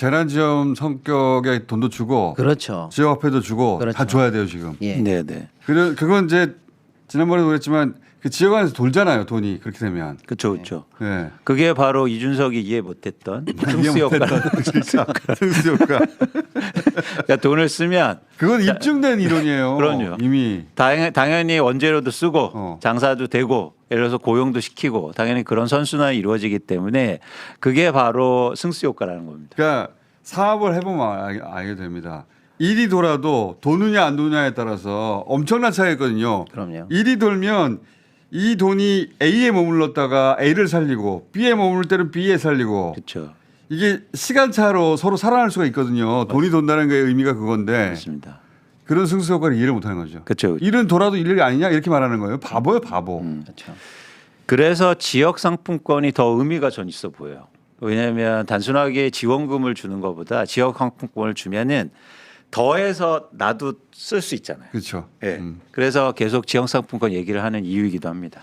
재난지원 성격의 돈도 주고 그렇죠. 지역 화폐도 주고 그렇죠. 다 줘야 돼요 지금. 예. 네, 네. 그래 그건 이제 지난번에도 그랬지만 그 지역 안에서 돌잖아요 돈이 그렇게 되면. 그렇죠, 그렇죠. 예. 그게 바로 이준석이 이해 못했던 승수 효과. 승수 효과. 그러니까 돈을 쓰면 그건 입증된 이론이에요. 그럼요. 이미 당, 당연히 원재료도 쓰고 어. 장사도 되고 예를 들어서 고용도 시키고 당연히 그런 선순환이 이루어지기 때문에 그게 바로 승수 효과라는 겁니다. 그러니까 사업을 해보면 알- 알게 됩니다. 일이 돌아도 도느냐 안 도느냐에 따라서 엄청난 차이가 있거든요. 그럼요. 일이 돌면 이 돈이 A에 머물렀다가 A를 살리고 B에 머물 때는 B에 살리고 그렇죠. 이게 시간 차로 서로 살아날 수가 있거든요. 돈이 돈다는 게 의미가 그건데 그렇습니다. 그런 승수 효과를 이해를 못하는 거죠. 그렇죠. 일은 돌아도 일이 아니냐 이렇게 말하는 거예요. 바보예요, 바보. 그렇죠. 그래서 지역 상품권이 더 의미가 전 있어 보여요. 왜냐하면 단순하게 지원금을 주는 것보다 지역 상품권을 주면은 더해서 나도 쓸 수 있잖아요. 그렇죠. 예. 음. 그래서 계속 지역 상품권 얘기를 하는 이유이기도 합니다.